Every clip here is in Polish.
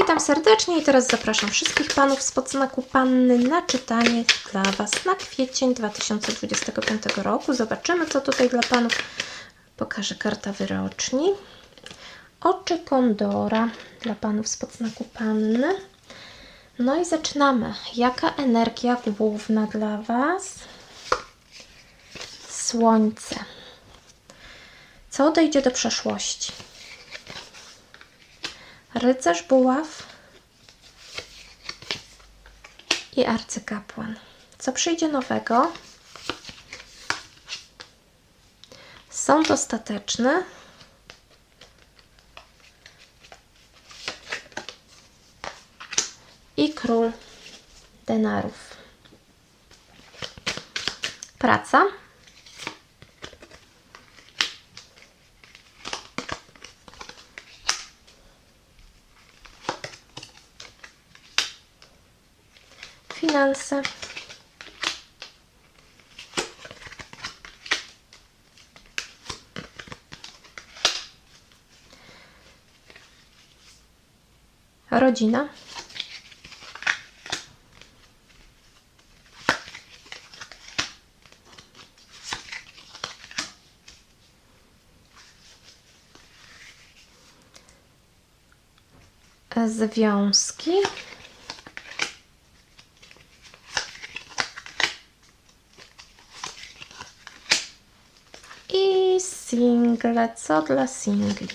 Witam serdecznie i teraz zapraszam wszystkich panów spod znaku Panny na czytanie dla Was na kwiecień 2025 roku. Zobaczymy, co tutaj dla panów pokaże karta wyroczni. Oczy kondora dla panów spod znaku Panny. No i zaczynamy. Jaka energia główna dla Was? Słońce. Co odejdzie do przeszłości? Rycerz buław i arcykapłan. Co przyjdzie nowego? Sąd ostateczny. I król denarów. Praca. Finanse. Rodzina. Związki. I single. Co dla singli?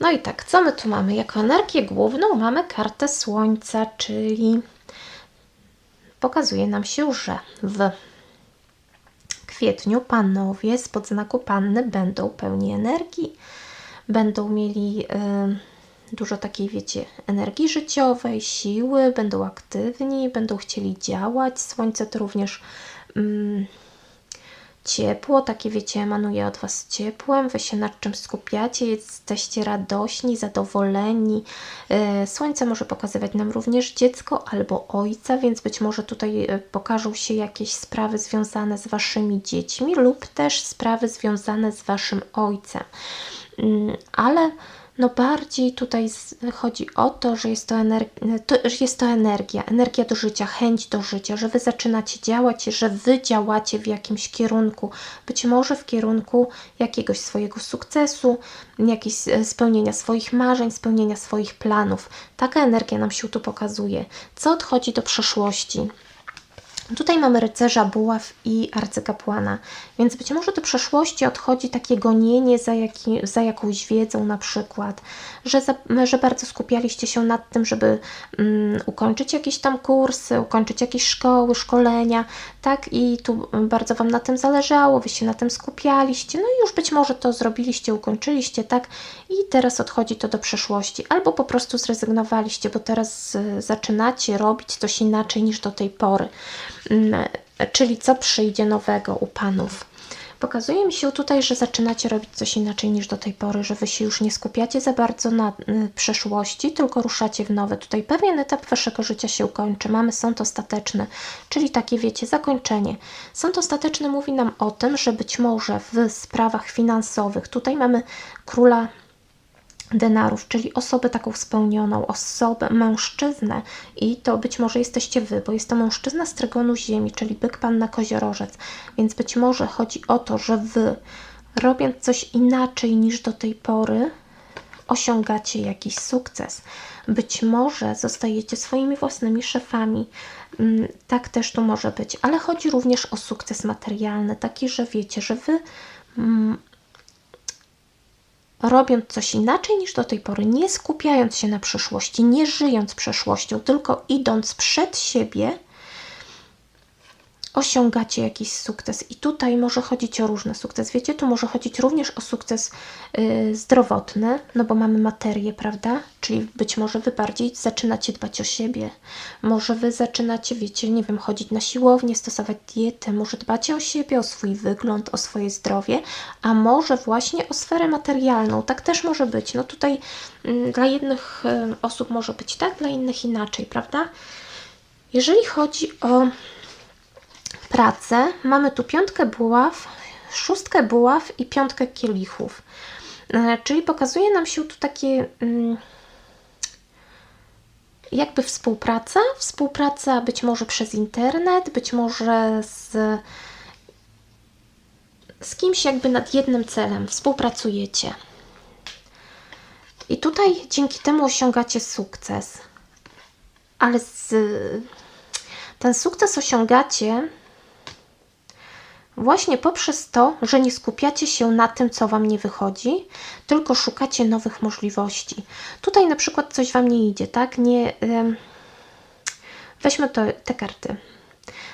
No i tak, co my tu mamy? Jako energię główną mamy kartę Słońca, czyli pokazuje nam się, że w kwietniu panowie spod znaku panny będą pełni energii, będą mieli y, dużo takiej, wiecie, energii życiowej, siły, będą aktywni, będą chcieli działać. Słońce to również mm, ciepło, takie wiecie, emanuje od Was ciepłem, Wy się nad czym skupiacie, jesteście radośni, zadowoleni. Y, Słońce może pokazywać nam również dziecko albo ojca, więc być może tutaj y, pokażą się jakieś sprawy związane z Waszymi dziećmi lub też sprawy związane z Waszym ojcem. Mm, ale no bardziej tutaj chodzi o to, że jest to, to, jest to energia, energia do życia, chęć do życia, że Wy zaczynacie działać, że Wy działacie w jakimś kierunku, być może w kierunku jakiegoś swojego sukcesu, jakiegoś spełnienia swoich marzeń, spełnienia swoich planów. Taka energia nam się tu pokazuje. Co odchodzi do przeszłości? Tutaj mamy rycerza buław i arcykapłana, więc być może do przeszłości odchodzi takie gonienie za, jaki, za jakąś wiedzą na przykład, że, za, że bardzo skupialiście się nad tym, żeby um, ukończyć jakieś tam kursy, ukończyć jakieś szkoły, szkolenia, tak i tu bardzo Wam na tym zależało, Wy się na tym skupialiście, no i już być może to zrobiliście, ukończyliście, tak i teraz odchodzi to do przeszłości, albo po prostu zrezygnowaliście, bo teraz y, zaczynacie robić coś inaczej niż do tej pory. Mm, czyli co przyjdzie nowego u Panów. Pokazuje mi się tutaj, że zaczynacie robić coś inaczej niż do tej pory, że Wy się już nie skupiacie za bardzo na y, przeszłości, tylko ruszacie w nowe. Tutaj pewien etap Waszego życia się ukończy. Mamy sąd ostateczny, czyli takie, wiecie, zakończenie. Sąd ostateczny mówi nam o tym, że być może w sprawach finansowych, tutaj mamy króla denarów, czyli osobę taką spełnioną, osobę, mężczyznę i to być może jesteście Wy, bo jest to mężczyzna z trygonu ziemi, czyli byk panna koziorożec, więc być może chodzi o to, że Wy robiąc coś inaczej niż do tej pory, osiągacie jakiś sukces. Być może zostajecie swoimi własnymi szefami. Mm, tak też tu może być, ale chodzi również o sukces materialny, taki, że wiecie, że wy mm, robiąc coś inaczej niż do tej pory, nie skupiając się na przyszłości, nie żyjąc przeszłością, tylko idąc przed siebie, osiągacie jakiś sukces. I tutaj może chodzić o różny sukces. Wiecie, tu może chodzić również o sukces yy, zdrowotny, no bo mamy materię, prawda? Czyli być może Wy bardziej zaczynacie dbać o siebie. Może Wy zaczynacie, wiecie, nie wiem, chodzić na siłownię, stosować dietę. Może dbacie o siebie, o swój wygląd, o swoje zdrowie, a może właśnie o sferę materialną. Tak też może być. No tutaj yy, dla jednych yy, osób może być tak, dla innych inaczej, prawda? Jeżeli chodzi o mamy tu piątkę buław, szóstkę buław i piątkę kielichów. E, czyli pokazuje nam się tu takie mm, jakby współpraca, współpraca być może przez internet, być może z, z kimś jakby nad jednym celem, współpracujecie. I tutaj dzięki temu osiągacie sukces. Ale z, ten sukces osiągacie właśnie poprzez to, że nie skupiacie się na tym, co Wam nie wychodzi, tylko szukacie nowych możliwości. Tutaj na przykład coś Wam nie idzie, tak? Nie, weźmy to, te karty.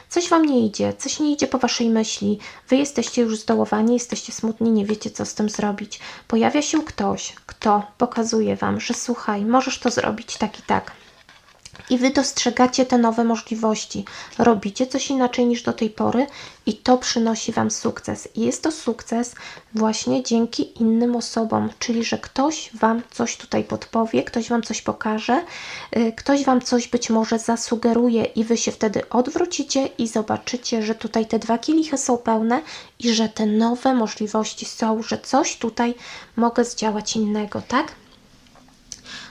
Coś Wam nie idzie, coś nie idzie po Waszej myśli, Wy jesteście już zdołowani, jesteście smutni, nie wiecie, co z tym zrobić. Pojawia się ktoś, kto pokazuje Wam, że słuchaj, możesz to zrobić tak i tak i Wy dostrzegacie te nowe możliwości. Robicie coś inaczej niż do tej pory i to przynosi Wam sukces. I jest to sukces właśnie dzięki innym osobom, czyli że ktoś Wam coś tutaj podpowie, ktoś Wam coś pokaże, y, ktoś Wam coś być może zasugeruje i Wy się wtedy odwrócicie i zobaczycie, że tutaj te dwa kielichy są pełne i że te nowe możliwości są, że coś tutaj mogę zdziałać innego, tak?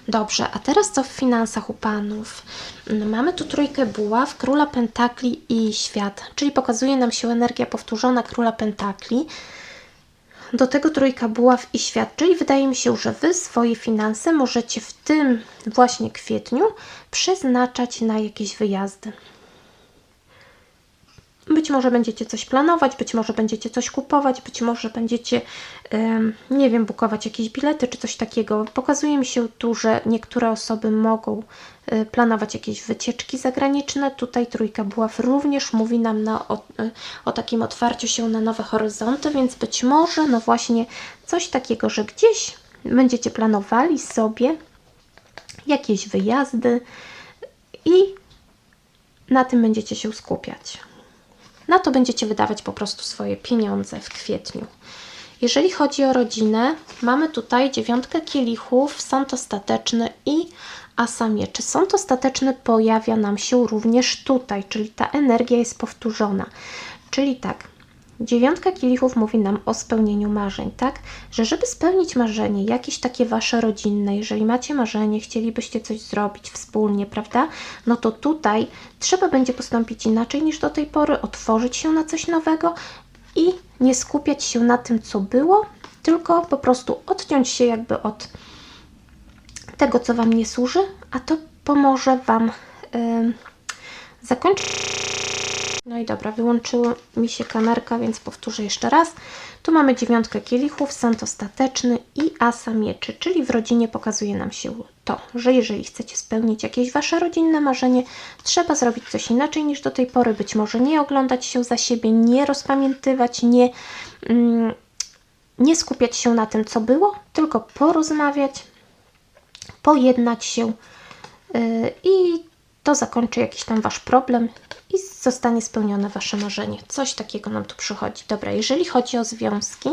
Dobrze, a teraz co w finansach u panów? Mm, mamy tu trójkę buław, króla pentakli i świat, czyli pokazuje nam się energia powtórzona króla pentakli. Do tego trójka buław i świat, czyli wydaje mi się, że Wy swoje finanse możecie w tym właśnie kwietniu przeznaczać na jakieś wyjazdy. Być może będziecie coś planować, być może będziecie coś kupować, być może będziecie, nie wiem, bukować jakieś bilety czy coś takiego. Pokazuje mi się tu, że niektóre osoby mogą e, planować jakieś wycieczki zagraniczne. Tutaj trójka buław również mówi nam na, o, e, o takim otwarciu się na nowe horyzonty, więc być może, no właśnie, coś takiego, że gdzieś będziecie planowali sobie jakieś wyjazdy i na tym będziecie się skupiać. Na to będziecie wydawać po prostu swoje pieniądze w kwietniu. Jeżeli chodzi o rodzinę, mamy tutaj dziewiątkę kielichów, sąd ostateczny i asa mieczy. Sąd ostateczny pojawia nam się również tutaj, czyli ta energia jest powtórzona. Czyli tak, Dziewiątka kielichów mówi nam o spełnieniu marzeń, tak? Że żeby spełnić marzenie, jakieś takie wasze rodzinne, jeżeli macie marzenie, chcielibyście coś zrobić wspólnie, prawda? No to tutaj trzeba będzie postąpić inaczej niż do tej pory, otworzyć się na coś nowego i nie skupiać się na tym, co było, tylko po prostu odciąć się jakby od tego, co Wam nie służy, a to pomoże Wam yy, zakończyć no i dobra, wyłączyła mi się kamerka, więc powtórzę jeszcze raz. Tu mamy dziewiątkę kielichów, sąd ostateczny i asa mieczy, czyli w rodzinie pokazuje nam się to, że jeżeli chcecie spełnić jakieś Wasze rodzinne marzenie, trzeba zrobić coś inaczej niż do tej pory, być może nie oglądać się za siebie, nie rozpamiętywać, nie, mm, nie skupiać się na tym, co było, tylko porozmawiać, pojednać się yy, i to zakończy jakiś tam Wasz problem i zostanie spełnione Wasze marzenie. Coś takiego nam tu przychodzi. Dobra, jeżeli chodzi o związki,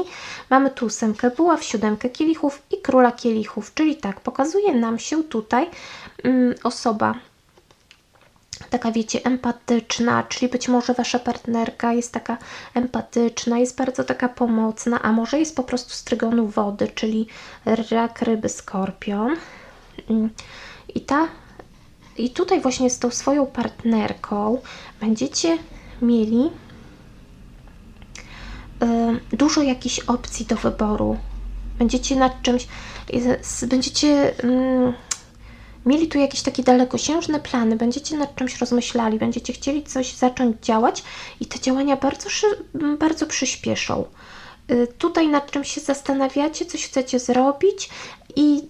mamy tu ósemkę buław, siódemkę kielichów i króla kielichów, czyli tak, pokazuje nam się tutaj mm, osoba taka wiecie, empatyczna, czyli być może Wasza partnerka jest taka empatyczna, jest bardzo taka pomocna, a może jest po prostu z trygonu wody, czyli rak, ryby, skorpion. Mm, I ta i tutaj właśnie z tą swoją partnerką będziecie mieli dużo jakichś opcji do wyboru. Będziecie nad czymś, będziecie y, mieli tu jakieś takie dalekosiężne plany, będziecie nad czymś rozmyślali, będziecie chcieli coś zacząć działać i te działania bardzo, bardzo przyspieszą. Y, tutaj nad czym się zastanawiacie, coś chcecie zrobić i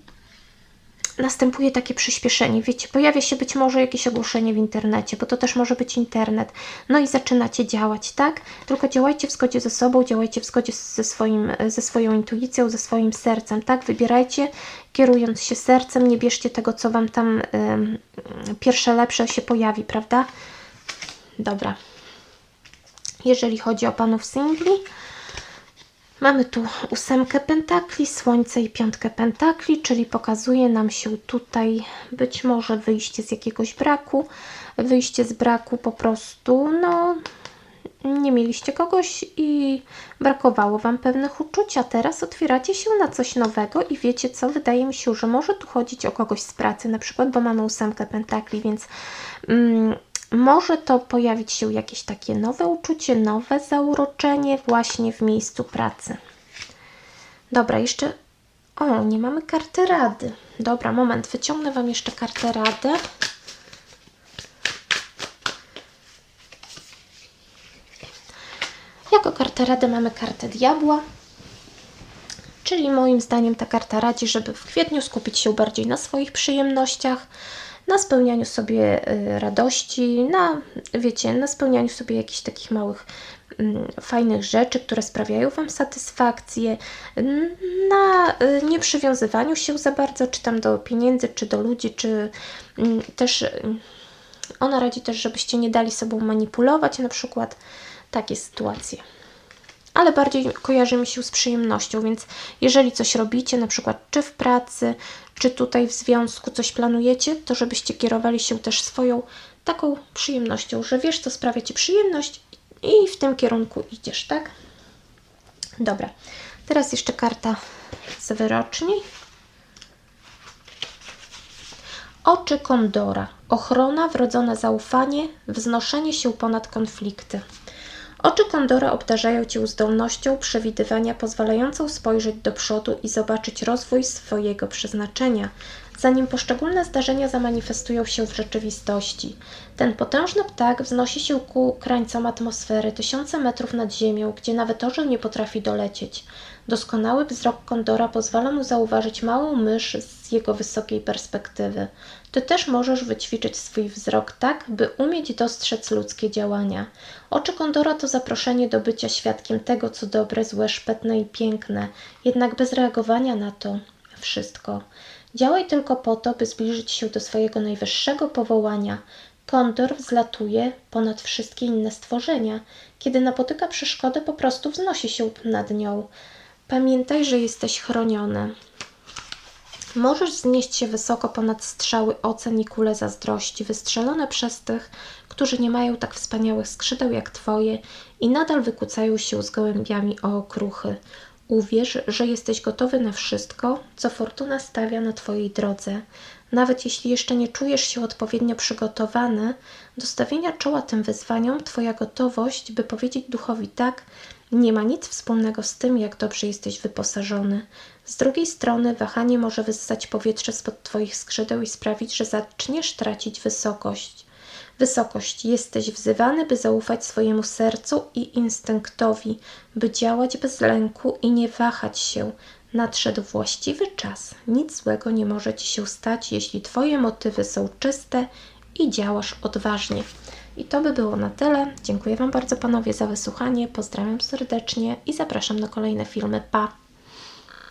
następuje takie przyspieszenie. Wiecie, pojawia się być może jakieś ogłoszenie w internecie, bo to też może być internet. No i zaczynacie działać, tak? Tylko działajcie w zgodzie ze sobą, działajcie w zgodzie ze, swoim, ze swoją intuicją, ze swoim sercem, tak? Wybierajcie, kierując się sercem, nie bierzcie tego, co Wam tam y, pierwsze lepsze się pojawi, prawda? Dobra. Jeżeli chodzi o panów singli, Mamy tu ósemkę pentakli, słońce i piątkę pentakli, czyli pokazuje nam się tutaj być może wyjście z jakiegoś braku, wyjście z braku po prostu, no nie mieliście kogoś i brakowało Wam pewnych uczuć, a teraz otwieracie się na coś nowego i wiecie co, wydaje mi się, że może tu chodzić o kogoś z pracy, na przykład, bo mamy ósemkę pentakli, więc mm, może to pojawić się jakieś takie nowe uczucie, nowe zauroczenie właśnie w miejscu pracy. Dobra, jeszcze... O, nie mamy karty rady. Dobra, moment, wyciągnę Wam jeszcze kartę rady. Jako kartę rady mamy kartę diabła. Czyli moim zdaniem ta karta radzi, żeby w kwietniu skupić się bardziej na swoich przyjemnościach, na spełnianiu sobie y, radości, na, wiecie, na spełnianiu sobie jakichś takich małych, mm, fajnych rzeczy, które sprawiają Wam satysfakcję, na y, nieprzywiązywaniu się za bardzo, czy tam do pieniędzy, czy do ludzi, czy mm, też ona radzi też, żebyście nie dali sobą manipulować, na przykład takie sytuacje. Ale bardziej kojarzy mi się z przyjemnością, więc jeżeli coś robicie, na przykład czy w pracy, czy tutaj w związku coś planujecie, to żebyście kierowali się też swoją taką przyjemnością, że wiesz, co sprawia Ci przyjemność i w tym kierunku idziesz, tak? Dobra, teraz jeszcze karta z wyroczni. Oczy kondora. Ochrona, wrodzone zaufanie, wznoszenie się ponad konflikty. Oczy kondora obdarzają Cię zdolnością przewidywania pozwalającą spojrzeć do przodu i zobaczyć rozwój swojego przeznaczenia, zanim poszczególne zdarzenia zamanifestują się w rzeczywistości. Ten potężny ptak wznosi się ku krańcom atmosfery, tysiące metrów nad ziemią, gdzie nawet orzeł nie potrafi dolecieć. Doskonały wzrok kondora pozwala mu zauważyć małą mysz z jego wysokiej perspektywy. Ty też możesz wyćwiczyć swój wzrok tak, by umieć dostrzec ludzkie działania. Oczy kondora to zaproszenie do bycia świadkiem tego, co dobre, złe, szpetne i piękne, jednak bez reagowania na to wszystko. Działaj tylko po to, by zbliżyć się do swojego najwyższego powołania. Kondor wzlatuje ponad wszystkie inne stworzenia. Kiedy napotyka przeszkodę, po prostu wznosi się nad nią. Pamiętaj, że jesteś chroniony. Możesz znieść się wysoko ponad strzały ocen i kule zazdrości, wystrzelone przez tych, którzy nie mają tak wspaniałych skrzydeł jak Twoje i nadal wykucają się z gołębiami o okruchy. Uwierz, że jesteś gotowy na wszystko, co fortuna stawia na Twojej drodze. Nawet jeśli jeszcze nie czujesz się odpowiednio przygotowany do stawienia czoła tym wyzwaniom, Twoja gotowość, by powiedzieć duchowi tak, nie ma nic wspólnego z tym, jak dobrze jesteś wyposażony. Z drugiej strony, wahanie może wyssać powietrze spod Twoich skrzydeł i sprawić, że zaczniesz tracić wysokość. Wysokość jesteś wzywany, by zaufać swojemu sercu i instynktowi, by działać bez lęku i nie wahać się. Nadszedł właściwy czas. Nic złego nie może ci się stać, jeśli Twoje motywy są czyste i działasz odważnie. I to by było na tyle. Dziękuję Wam bardzo, panowie, za wysłuchanie. Pozdrawiam serdecznie i zapraszam na kolejne filmy. Pa!